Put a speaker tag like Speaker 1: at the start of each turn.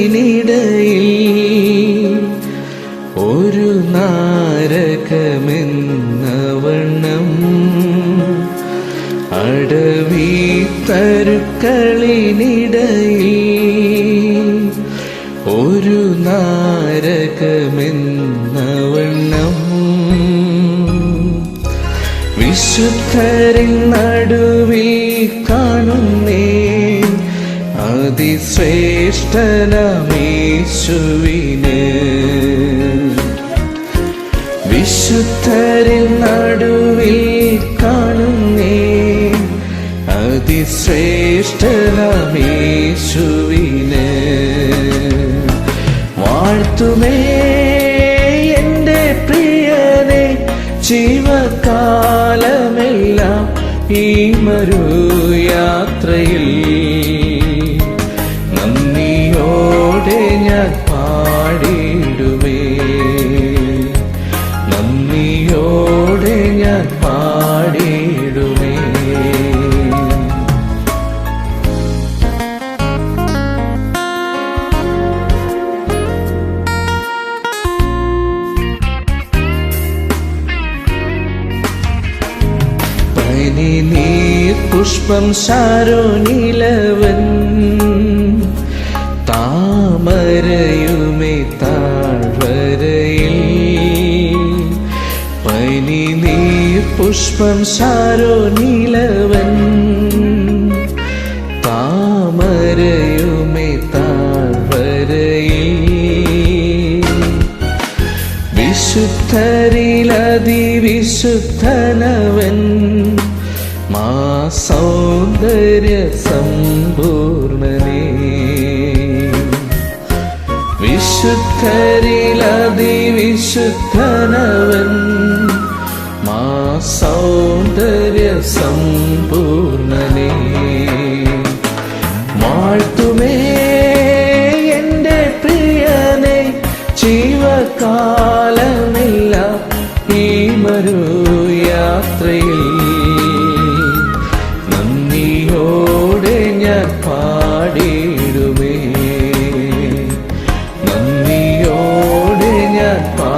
Speaker 1: അടവീത്തരുക്കളിനിടയിൽ ഒരു നാരകമെന്നവണ്ണം അടവീത്തരുക്കളിനിടയിൽ ഒരു നാരകമെന്നവണ്ണം വിശുദ്ധരിൽ നടുവ അതിശ്രേഷ്ഠനമേശുവിന്. വിശുദ്ധരിൽ നടുവിൽ കാണുന്നേ അതിശ്രേഷ്ഠനമേശുവിന്. വാഴ്ത്തുമേ എന്റെ പ്രിയനെ ജീവകാലമെല്ലാം ഈ മരു യാത്രയിൽ നന്ദിയോടെ ഞാൻ പാടിയിടുമേ പനി നീർ പുഷ്പം സാരോ താമരയുമേ നീർ പുഷ്പം ശാരോനിലവൻ താമരയുമേ താഴ്വരയിൽ. വിശുദ്ധരിലതിവിശുദ്ധനവൻ. മാ സൗന്ദര്യ സമ്പൂർണനേ. വിശുദ്ധരിലതിവിശുദ്ധനവൻ. मा സൗന്ദര്യസമ്പൂർണനേ. മാഴ്ത്തുമേ എന്റെ പ്രിയനെ ജീവകാലമില്ല ഈ മരു യാത്രയിൽ നന്ദിയോടെ ഞാൻ പാടിയിടുമേ. നന്ദിയോടെ ഞാൻ പാ